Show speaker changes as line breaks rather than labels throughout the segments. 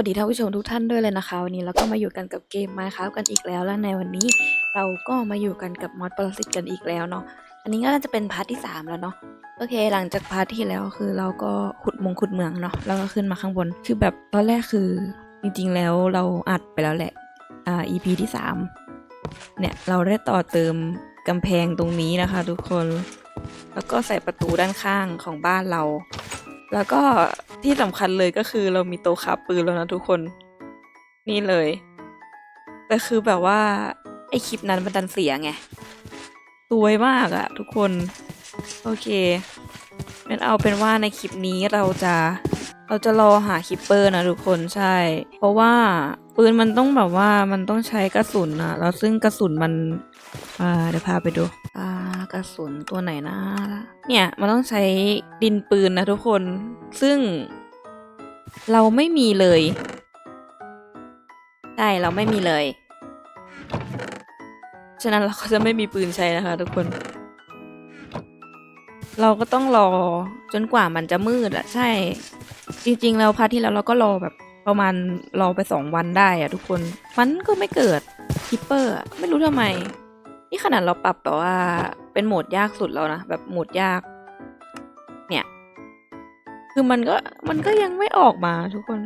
สวัสดีท่านผู้ชมทุกท่านด้วยเลยนะคะ วันนี้เราก็มาอยู่กันกับเกม Minecraft กันอีกแล้วและในวันนี้เราก็มาอยู่กันกับมอดปรสิตกันอีกแล้วเนาะอันนี้ก็น่าจะเป็นพาร์ทที่ 3 แล้วเนาะโอเค หลังจากพาร์ทที่แล้วคือเราก็ขุดมงขุดเมืองเนาะแล้วก็ขึ้นมาข้างบนคือแบบตอนแรกคือจริงๆแล้วเราอัดไปแล้วแหละอ่า EP ที่ 3 เนี่ยเราได้ต่อเติมกำแพงตรงนี้นะคะ ทุกคน แล้วก็ใส่ประตูด้านข้างของบ้านเรา แล้วก็ ที่สำคัญเลยก็คือเรามีโต๊ะขับปืนแล้วนะทุกคน นี่เลย แต่คือแบบว่า ไอคลิปนั้นมันดันเสียไงสวยมากอะทุกคน โอเคงั้นเอาเป็นว่าในคลิปนี้เราจะเราจะรอหาคิปเปอร์นะทุกคนใช่ เพราะว่าปืนมันต้องแบบว่ามันต้องใช้กระสุนอะแล้วซึ่งกระสุนมันอ่าเดี๋ยวพาไปดู กระสุนตัวไหนนะ เนี่ย มันต้องใช้ดินปืนนะทุกคน ซึ่ง เราไม่มีเลย ใช่ เราไม่มีเลย ฉะนั้นเราก็จะไม่มีปืนใช้นะคะทุกคน เราก็ต้องรอจนกว่ามันจะมืดอะใช่ จริงๆ แล้วพาร์ทที่แล้วเราก็รอแบบประมาณรอไปสองวันได้อะทุกคน มันก็ไม่เกิดคิปเปอร์ไม่รู้ทำไม นี่ขนาดเราปรับแบบว่าเป็นโหมดยากสุดแล้วนะ แบบโหมดยาก เนี่ย คือมันก็มันก็ยังไม่ออกมาทุกคน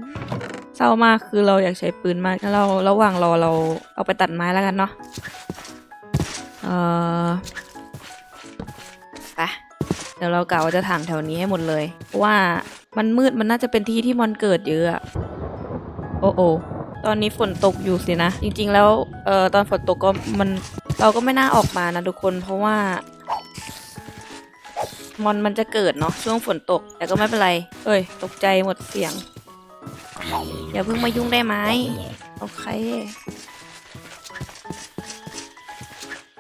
เศร้ามากคือเราอยากใช้ปืนมากเราระหว่างรอเราเอาไปตัดไม้แล้วกันเนาะเออไปเดี๋ยวเรากะว่าจะถางแถวนี้ให้หมดเลยเพราะว่ามันมืดมันน่าจะเป็นที่ที่มอนเกิดเยอะอะโอ้โอตอนนี้ฝนตกอยู่สินะ จริง ๆ แล้วเอ่อตอนฝนตกก็มัน เราก็ไม่น่าออกมานะทุกคนเพราะว่ามอนมันจะเกิดเนาะช่วงฝนตก แต่ก็ไม่เป็นไร เอ้ย ตกใจหมดเสียง อย่าเพิ่งมายุ่งได้ไหมโอเค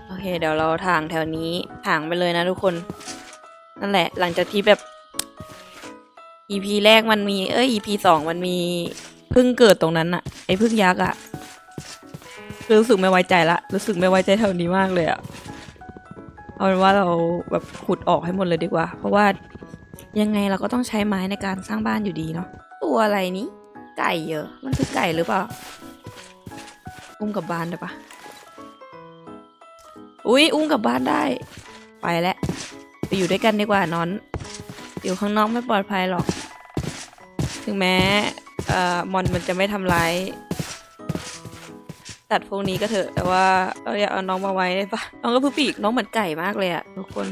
โอเค เดี๋ยวเราถางแถวนี้ถางไปเลยนะทุกคน นั่นแหละ หลังจากที่แบบ EP แรกมันมี เอ้ย EP สองมันมีพึ่งเกิดตรงนั้นอะไอ้พึ่งยักษ์อะ รู้สึกไม่ไว้ใจละรู้สึกไม่ไว้ใจแถวนี้มากเลยอะเอาเป็นว่าเราแบบขุดออกให้หมดเลยดีกว่า เพราะว่ายังไงเราก็ต้องใช้ไม้ในการสร้างบ้านอยู่ดีเนาะตัวอะไรนี้ไก่เหรอมันคือไก่หรือเปล่าอุ้มกับบ้านได้ปะอุ้ยอุ้มกับบ้านได้ ไปแล้วไปอยู่ด้วยกันดีกว่านอน อยู่ข้างนอกไม่ปลอดภัยหรอก ถึงแม้เอ่อมอนมันจะไม่ทำร้าย ตัดพวกนี้ก็เถอะ แต่ว่าเราอยากเอาน้องมาไว้ได้ปะน้องก็เพิ่งปีกน้องเหมือนไก่มากเลยอะทุกคน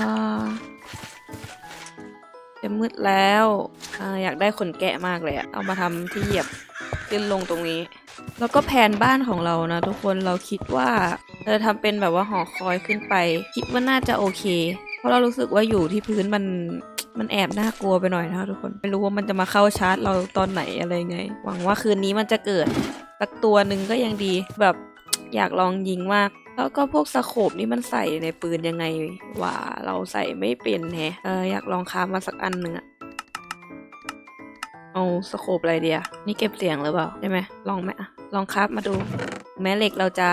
อ่าจะมืดแล้วอ่าอยากได้ขนแกะมากเลยอะเอามาทำที่เหยียบขึ้นลงตรงนี้ แล้วก็แผนบ้านของเรานะทุกคนเราคิดว่าเราจะทำเป็นแบบว่าหอคอยขึ้นไป คิดว่าน่าจะโอเค เพราะเรารู้สึกว่าอยู่ที่พื้นมัน มันแอบน่ากลัวไปหน่อยนะคะทุกคน ไม่รู้ว่ามันจะมาเข้าชาร์จเราตอนไหนอะไรไง หวังว่าคืนนี้มันจะเกิดสักตัวหนึ่งก็ยังดีแบบอยากลองยิงมากแล้วก็พวกสโคปนี่มันใส่ในปืนยังไงว่าเราใส่ไม่เป็นแฮะเอออยากลองค้ามาสักอันหนึ่งอะเอาสโคปอะไรเดียนี่เก็บเสียงหรือเปล่าได้ไหมลองไหมอะลองครับมาดู แม้เหล็กเราจะ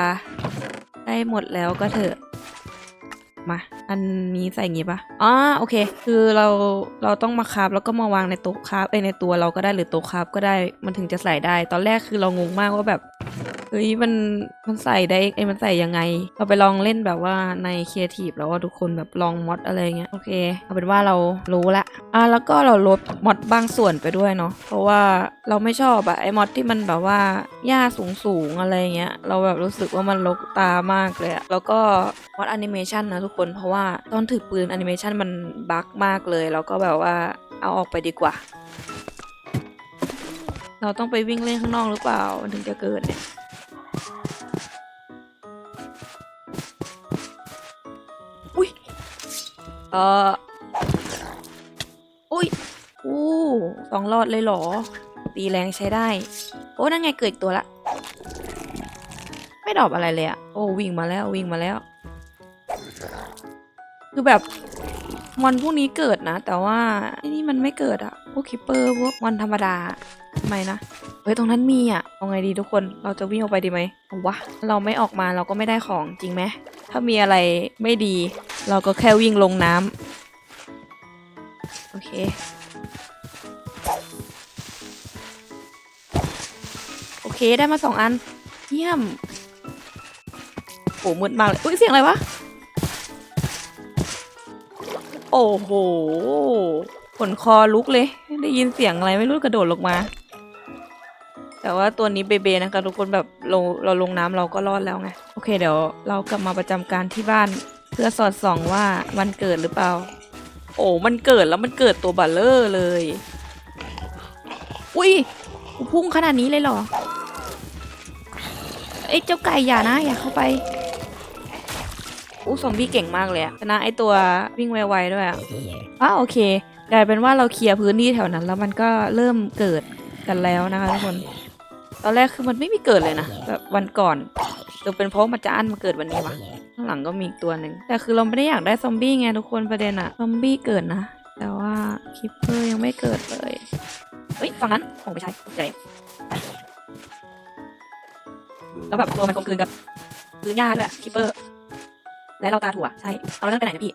ได้หมดแล้วก็เถอะมา อันนี้ใส่อย่างงี้ปะอ๋อโอเค คือเราเราต้องมาคาบแล้วก็มาวางในโต๊ะคาบเอยในตัวเราก็ได้หรือโต๊ะคาบก็ได้มันถึงจะใส่ได้ ตอนแรกคือเรางงมากว่าแบบ ฮ้ยมันมันใส่ได้ไอยมันใส่ยังไง เราไปลองเล่นแบบว่าในครีเอทีฟแล้วว่าทุกคนแบบลองมอดอะไรเงี้ยโอเคเอาเป็นว่าเรารู้ละอะแล้วก็เราลดมอดบางส่วนไปด้วยเนาะเพราะว่าเราไม่ชอบอะไอ้มอดที่มันแบบว่าหญ้าสูงสูงอะไรเงี้ยเราแบบรู้สึกว่ามันลกตามากเลยอะแล้วก็มอดแอนิเมชันนะทุกคนเพราะว่าตอนถือปืนแอนิเมชันมันบั๊กมากเลยแล้วก็แบบว่าเอาออกไปดีกว่า เราต้องไปวิ่งเล่นข้างนอกหรือเปล่า มันถึงจะเกิดเนี่ย เอออุ้ยอู้สองหลอดเลยเหรอ ตีแรงใช้ได้ โอ้นั่นไงเกิดอีกตัวละ ไม่ดอปอะไรเลยอะโอ้วิ่งมาแล้ววิ่งมาแล้ว คือแบบมอนพวกนี้เกิดนะ แต่ว่าไอ้นี่มันไม่เกิดอะพวกคิปเปอร์พวกมอนธรรมดาทำไมนะเฮ้ยตรงนั้นมีอะเอาไงดีทุกคนเราจะวิ่งออกไปดีไหมเอาวะเราไม่ออกมาเราก็ไม่ได้ของจริงไหมถ้ามีอะไรไม่ดี เราก็แค่วิ่งลงน้ำโอเค โอเคได้มาสองอัน เยี่ยมโอ้มืดมากเลย อุ้ยเสียงอะไรวะ โอ้โหขนคอลุกเลย ได้ยินเสียงอะไรไม่รู้กระโดดลงมา แต่ว่าตัวนี้เบเบนะคะทุกคนแบบเราเราลงน้ำเราก็รอดแล้วไง โอเคเดี๋ยวเรากลับมาประจำการที่บ้าน เพื่อสอดส่องว่าวันเกิดหรือเปล่า โอ้มันเกิดแล้วมันเกิดตัวบัลเลอร์เลย อุ้ยพุ่งขนาดนี้เลยเหรอเอ้เจ้าไก่อย่านะอย่าเข้าไปอู้ซอมบี้เก่งมากเลยอะชนะไอตัววิ่งไวๆด้วยอะอ้าโอเคกลายเป็นว่าเราเคลียร์พื้นที่แถวนั้น แล้วมันก็เริ่มเกิดกันแล้วนะคะทุกคน ตอนแรกคือมันไม่มีเกิดเลยนะแบบวันก่อนหรือเป็นเพราะมันจะอั้นมาเกิดวันนี้วะ ข้างหลังก็มีอีกตัวหนึ่งแต่คือเราไม่ได้อยากได้ซอมบี้ไงทุกคนประเด็นอะซอมบี้เกิดนะ แต่ว่าคิปเปอร์ยังไม่เกิดเลยเฮ้ยฝั่งนั้นคงไม่ใช่ใจแล้วแบบตัวมันกลมกลืนกับพื้นหญ้าด้วยคิปเปอร์ และเราตาถั่วใช่เอาเรื่องไปไหนนะพี่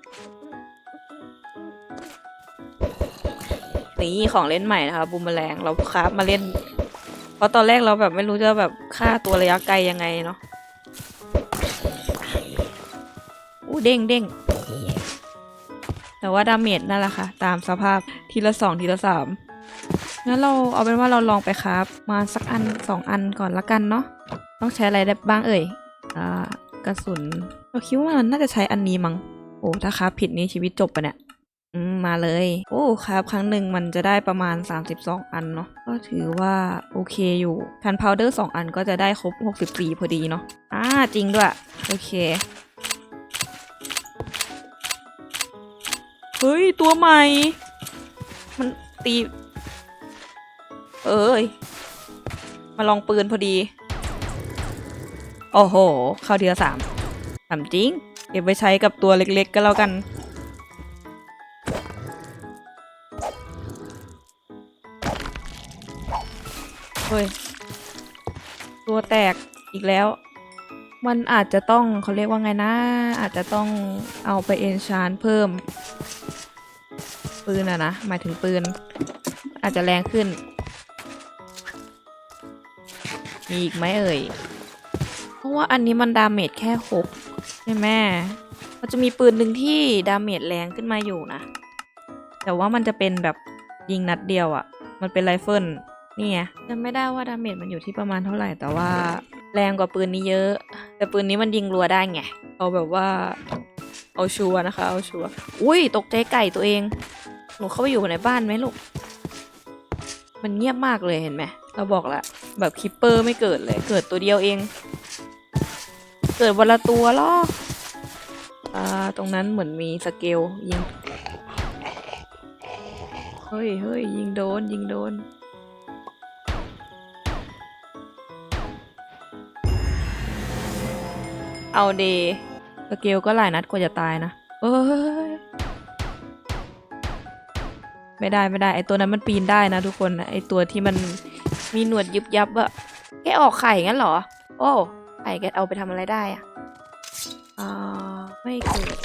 นี่ของเล่นใหม่นะคะบูมแมลงเราคราฟมาเล่น เพราะตอนแรกเราแบบไม่รู้จะแบบฆ่าตัวระยะไกลยังไงเนาะ เด้งเด้งแต่ว่าดาเมจนั่นแหละค่ะ ตามสภาพทีละสองทีละสามงั้นเราเอาเป็นว่าเราลองไปคราฟมาสักอันสองอันก่อนละกันเนาะต้องใช้อะไรได้บ้างเอ่ยอ่ากระสุนเราคิดว่ามันน่าจะใช้อันนี้มั้งโอ้ถ้าคราฟผิดนี่ชีวิตจบปะเนี่ยอืมมาเลย โอ้คราฟครั้งหนึ่งมันจะได้ประมาณ 32 อันเนาะก็ถือว่าโอเคอยู่คันพาวเดอร์2อันก็จะได้ครบ 64 พอดีเนาะอ่าจริงด้วย โอเค เฮ้ย ตัวใหม่ มันตี เอ้ย มาลองปืนพอดี โอ้โห เข้าทีละสามถามจริง เก็บไว้ใช้กับตัวเล็กๆก็แล้วกัน เฮ้ย ตัวแตกอีกแล้วมันอาจจะต้องเขาเรียกว่าไงนะ อาจจะต้องเอาไปเอนชานเพิ่ม ปืนอะนะหมายถึงปืน อาจจะแรงขึ้น มีอีกไหมเอ่ย เพราะว่าอันนี้มันดาเมจแค่หกใช่ไหมมันจะมีปืนหนึ่งที่ดาเมจแรงขึ้นมาอยู่นะ แต่ว่ามันจะเป็นแบบยิงนัดเดียวอะ่ะมันเป็นไรเฟิลนี่ไงจำไม่ได้ว่าดาเมจมันอยู่ที่ประมาณเท่าไหร่ แต่ว่าแรงกว่าปืนนี้เยอะ แต่ปืนนี้มันยิงรัวได้ไง เอาแบบว่า เอาชัวนะคะ เอาชัวอุ้ย ตกใจไก่ตัวเอง หนูเข้าไปอยู่ในบ้านไหมลูก มันเงียบมากเลยเห็นไหม เราบอกละแบบคิปเปอร์ไม่เกิดเลย เกิดตัวเดียวเอง เกิดวันละตัวหรออ่าตรงนั้นเหมือนมีสเกลยิง เฮ้ยเฮ้ยยิงโดนยิงโดนเอาเดสเกลก็หลายนัดกว่าจะตายนะ เอ้ย ไม่ได้ไม่ได้ไอตัวนั้นมันปีนได้นะทุกคนไอตัวที่มันมีหนวดยุบยับอะแกออกไข่งั้นเหรอ โอ้ไข่แกเอาไปทำอะไรได้อะอ่าไม่เกิด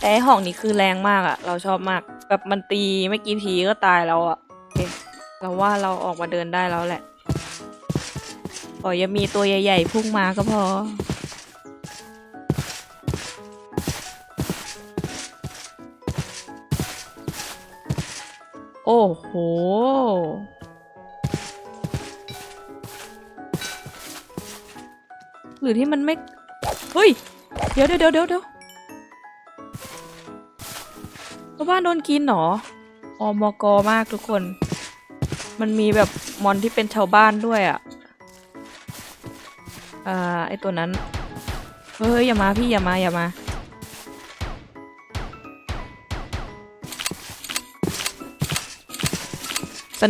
แต่ไอห้องนี้คือแรงมากอะเราชอบมากแบบมันตีไม่กี่ทีก็ตายแล้วอะเเราว่าเราออกมาเดินได้แล้วแหละขออย่ามีตัวใหญ่ๆพุ่งมาก็พอ โอ้โห หรือที่มันไม่ เฮ้ย เดี๋ยวเดี๋ยวเดี๋ยวเดี๋ยวเดี๋ยวชาวบ้านโดนกินเหรออมกมากทุกคน มันมีแบบมอนที่เป็นชาวบ้านด้วยอะ่ะ อ่า ไอตัวนั้น เฮ้ยอย่ามาพี่อย่ามาอย่ามา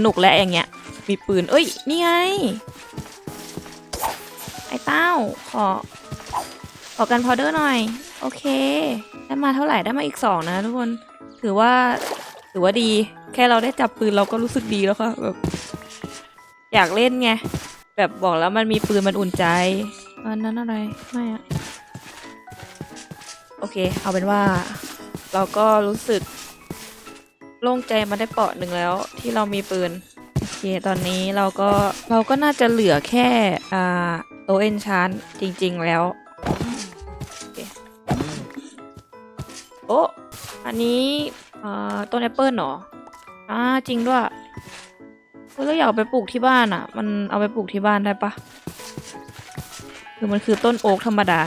นุกแล้วอย่างเงี้ย มีปืน เอ้ย นี่ไง ไอ้เต้า ขอ ขอกันพาวเดอร์หน่อย โอเค ได้มาเท่าไหร่ ได้มาอีกสองนะทุกคน ถือว่า ถือว่าดี แค่เราได้จับปืนเราก็รู้สึกดีแล้วค่ะ แบบ อยากเล่นไง แบบบอกแล้วมันมีปืนมันอุ่นใจ อันนั้นอะไร ไม่อะโอเค เอาเป็นว่า เราก็รู้สึก โล่งใจมาได้เปาะหนึ่งแล้ว ที่เรามีปืนโอเคตอนนี้เราก็เราก็น่าจะเหลือแค่อ่าโตเอนชานจริง ๆแล้วโอ้อันนี้อ่าต้นแอปเปิลเหรออ่าจริงด้วยเฮ้ยเราอยากเอาไปปลูกที่บ้านอะ มันเอาไปปลูกที่บ้านได้ปะคือมันคือต้นโอ๊กธรรมดา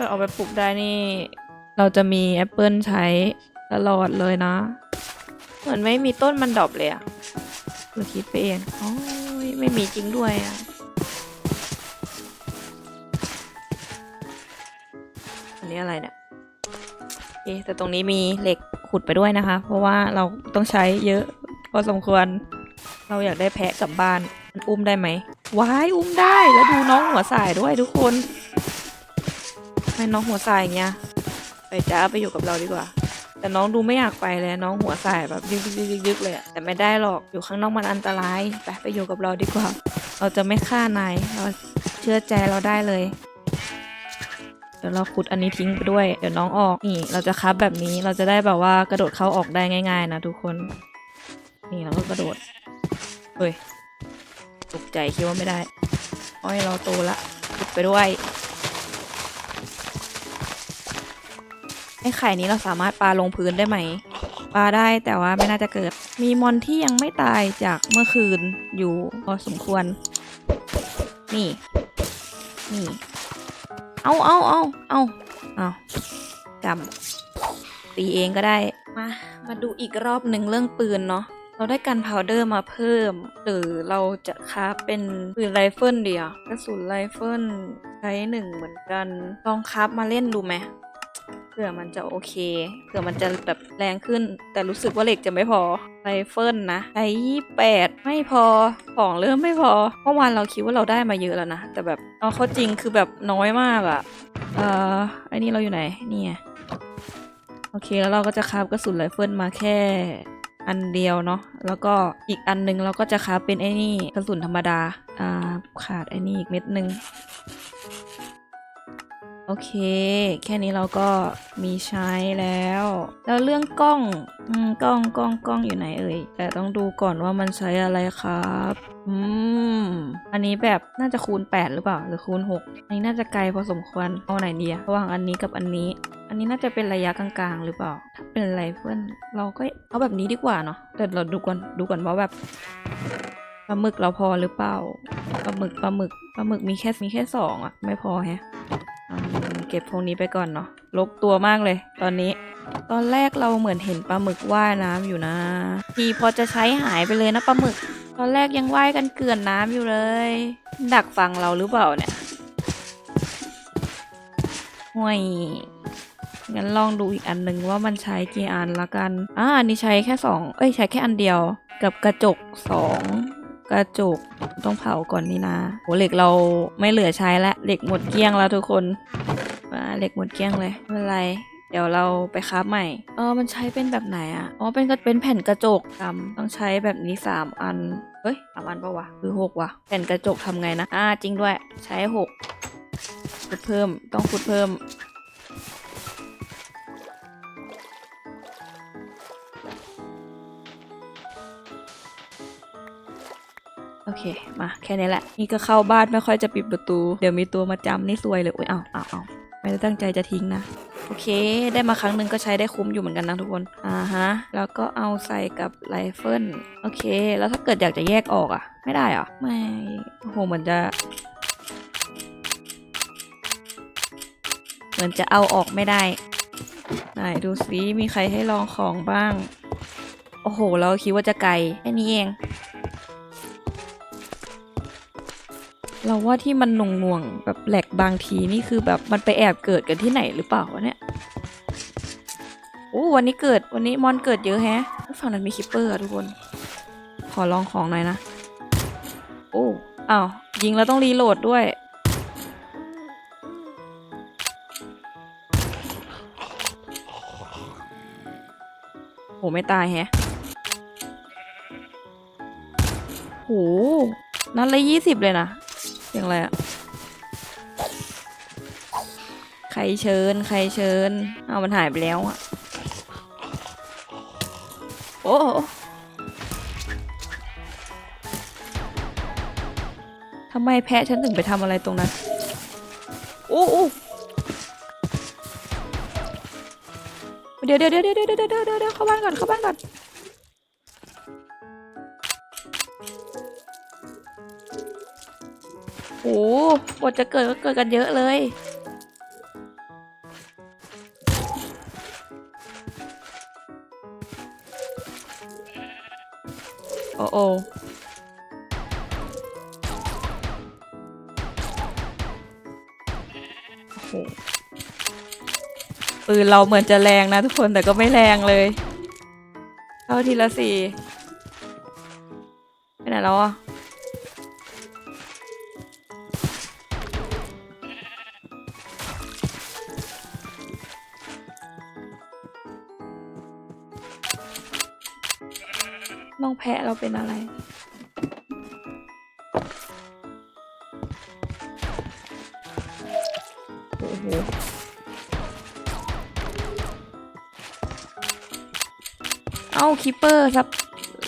ถ้าแบบเอาไปปลูกได้นี่ เราจะมีแอปเปิลใช้ตลอดเลยนะ เหมือนไม่มีต้นมันดอปเลยอะเราคิดไปเองโอ้ยไม่มีจริงด้วยอะอันนี้อะไรเนี่ยโอเคแต่ตรงนี้มีเหล็กขุดไปด้วยนะคะ เพราะว่าเราต้องใช้เยอะพอสมควร เราอยากได้แพะกลับบ้าน อุ้มได้ไหมว้ายอุ้มได้แล้วดูน้องหัวสายด้วยทุกคน ให้น้องหัวสายอย่างเงี้ยไปจ้าไปอยู่กับเราดีกว่า แต่น้องดูไม่อยากไปเลยน้องหัวสายแบบยึกยึกยึกยึกเลยแต่ไม่ได้หรอกอยู่ข้างนอกมันอันตรายไปไปอยู่กับเราดีกว่า เราจะไม่ฆ่านายเราเชื่อใจเราได้เลยเดี๋ยวเราขุดอันนี้ทิ้งไปด้วย เดี๋ยวน้องออก นี่ เราจะคับแบบนี้ เราจะได้แบบว่ากระโดดเข้าออกได้ง่าย ๆ นะทุกคน นี่เราก็กระโดด เฮ้ย ตกใจคิดว่าไม่ได้ อ้อยเราโตละขุดไปด้วย ไอ้ไข่นี้เราสามารถปาลงพื้นได้ไหม ปาได้แต่ว่าไม่น่าจะเกิด มีมอนที่ยังไม่ตายจากเมื่อคืนอยู่พอสมควร นี่ นี่ เอาเอาเอาเอาเอาจำตีเองก็ได้ มา มาดูอีกรอบหนึ่งเรื่องปืนเนาะ เราได้กันพาวเดอร์มาเพิ่ม หรือเราจะคราฟเป็นปืนไรเฟิลเดียวกระสุนไรเฟิลใช้หนึ่งเหมือนกัน ลองคราฟมาเล่นดูไหม ผื่อมันจะโอเค เผื่อมันจะแบบแรงขึ้น แต่รู้สึกว่าเหล็กจะไม่พอไรเฟิลนะใช้ยี่แปดไม่พอของเริ่มไม่พอเมื่อวานเราคิดว่าเราได้มาเยอะแล้วนะ แต่แบบเอาเข้าจริงคือแบบน้อยมากอะ่ะเอ่อไอ้นี่เราอยู่ไหนนี่โอเคแล้วเราก็จะคาฟกระสุนไรเฟิลมาแค่อันเดียวเนาะแล้วก็อีกอันนึงเราก็จะคาฟเป็นไอ้นี่กระสุนธรรมดาอ่าขาดไอ้นี่อีกเม็ดนึง โอเค แค่นี้เราก็มีใช้แล้ว แล้วเรื่องกล้องอืมกล้องกล้องกล้องอยู่ไหนเอ่ยแต่ต้องดูก่อนว่ามันใช้อะไรครับอืมอันนี้แบบน่าจะคูณ 8 หรือเปล่า หรือคูณ 6 อันนี้น่าจะไกลพอสมควรเอาไหนดีอะระหว่างอันนี้กับอันนี้ อันนี้น่าจะเป็นระยะกลางๆ หรือเปล่า ถ้าเป็นไรเฟิลเราก็เอาแบบนี้ดีกว่าเนาะแต่เราดูก่อนดูก่อนว่าแบบปลาหมึกเราพอหรือเปล่าปลาหมึกปลาหมึกปลาหมึกมีแค่มีแค่สองอะไม่พอแฮะ เก็บพวกนี้ไปก่อนเนาะลกตัวมากเลย ตอนนี้ ตอนแรกเราเหมือนเห็นปลาหมึกว่ายน้ำอยู่นะ ทีพอจะใช้หายไปเลยนะปลาหมึก ตอนแรกยังว่ายกันเกลื่อนน้ำอยู่เลย ดักฟังเราหรือเปล่าเนี่ยห่วยงั้นลองดูอีกอันหนึ่งว่ามันใช้กี่อันละกัน อ่าอันนี้ใช้แค่สองเอ้ยใช้แค่อันเดียว กับกระจกสองกระจกต้องเผาก่อนนี่นะโหเหล็กเราไม่เหลือใช้แล้วเหล็กหมดเกลี้ยงแล้วทุกคน เหล็กหมดเกลี้ยงเลยไม่เป็นไร เดี๋ยวเราไปคราฟใหม่ เออมันใช้เป็นแบบไหนอะอ๋อเป็นก็เป็นแผ่นกระจกทำต้องใช้แบบนี้สามอัน เฮ้ยสามอันปะวะคือหกวะแผ่นกระจกทำไงนะ อ่าจริงด้วย ใช้หกขุดเพิ่มต้องขุดเพิ่ม อเค มาแค่นี้แหละ นี่ก็เข้าบ้านไม่ค่อยจะปิดประตู เดี๋ยวมีตัวมาจำนี่ซวยเลยอุ้ยเอาเอาเอาไม่ได้ตั้งใจจะทิ้งนะ โอเค ได้มาครั้งหนึ่งก็ใช้ได้คุ้มอยู่เหมือนกันนะทุกคน อ่าฮะ แล้วก็เอาใส่กับไรเฟิล โอเค แล้วถ้าเกิดอยากจะแยกออกอะ ไม่ได้เหรอไม่ โอ้โหเหมือนจะ เหมือนจะเอาออกไม่ได้ ไหนดูซิ มีใครให้ลองของบ้าง โอ้โห เราคิดว่าจะไกลแค่นี้เอง เราว่าที่มันหน่วงๆแบบแหลกบางทีนี่คือแบบมันไปแอบเกิดกันที่ไหนหรือเปล่าวะเนี่ยโอ้วันนี้เกิดวันนี้มอนเกิดเยอะแฮะฝั่งนั้นมีคิปเปอร์อะทุกคน ขอลองของหน่อยนะ โอ้อ้าวยิงแล้วต้องรีโหลดด้วย โหไม่ตายแฮะโหนัดละยี่สิบเลยนะ เสียงอะไรอะใครเชิญ ใครเชิญ เอามันหายไปแล้วอะโอ้ทำไมแพะฉันถึงไปทำอะไรตรงนั้นโอ้เดี๋ยวเดี๋ยวเดี๋ยวเดี๋ยวเดี๋ยวเดี๋ยวเดี๋ยวเข้าบ้านก่อนเข้าบ้านก่อน บทจะเกิดก็เกิดกันเยอะเลย โอ้โอ้โอ้โหปืนเราเหมือนจะแรงนะทุกคนแต่ก็ไม่แรงเลยเข้าทีละสี่ไปไหนแล้วอะ แพะเราเป็นอะไร โอ้โหเอ้าคิปเปอร์สับ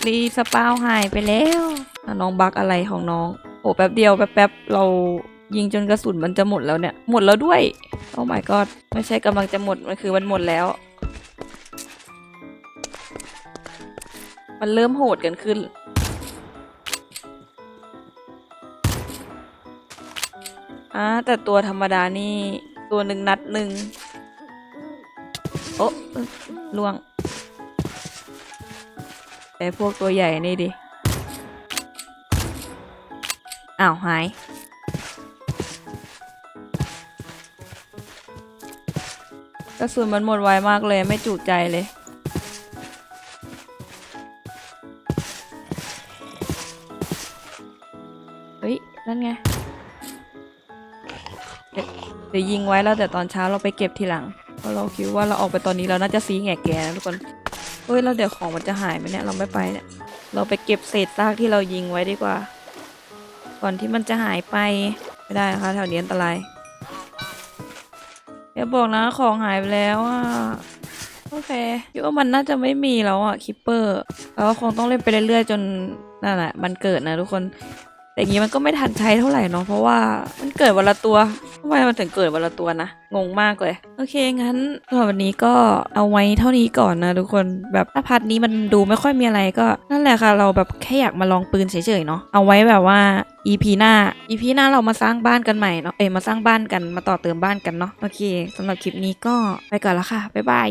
รีสปาวหายไปแล้วน้องบักอะไรของน้อง โอ้แป๊บเดียวแป๊บแป๊บๆเรายิงจนกระสุนมันจะหมดแล้วเนี่ย หมดแล้วด้วย โอ้ my god ไม่ใช่กำลังจะหมด มันคือมันหมดแล้ว มันเริ่มโหดกันขึ้น อ่าแต่ตัวธรรมดานี่ ตัวหนึ่งนัดหนึ่งโอ๊ะล่วง แต่พวกตัวใหญ่นี่ดิ อ้าวหายกระสุนมันหมดไวมากเลยไม่จุใจเลย นั่นไง เดี๋ยวยิงไว้แล้วแต่ตอนเช้าเราไปเก็บทีหลัง เพราะเราคิดว่าเราออกไปตอนนี้เราน่าจะซีแงกแกนะทุกคนเฮ้ยแล้วเดี๋ยวของมันจะหายไหมเนี่ยเราไม่ไปเนี่ย เราไปเก็บเศษซากที่เรายิงไว้ดีกว่า ก่อนที่มันจะหายไปไม่ได้นะคะแถวนี้อันตรายอย่าบอกนะของหายไปแล้วอะโอเคคิดว่ามันน่าจะไม่มีแล้วอะคิปเปอร์เราก็คงต้องเล่นไปเรื่อยๆจนนั่นแหละมันเกิดนะทุกคน แต่อย่างนี้มันก็ไม่ทันใช้เท่าไหร่เนาะเพราะว่ามันเกิดวันละตัวทำไมมันถึงเกิดวันละตัวนะงงมากเลย โอเคงั้นสำหรับวันนี้ก็เอาไว้เท่านี้ก่อนนะทุกคนแบบถ้าพาร์ทนี้มันดูไม่ค่อยมีอะไรก็ นั่นแหละค่ะ เราแบบแค่อยากมาลองปืนเฉยๆเนาะเอาไว้แบบว่า EP หน้า EP หน้าเรามาสร้างบ้านกันใหม่เนาะเอ้ยมาสร้างบ้านกันมาต่อเติมบ้านกันเนาะโอเคสำหรับคลิปนี้ก็ไปก่อนละค่ะบ๊ายบาย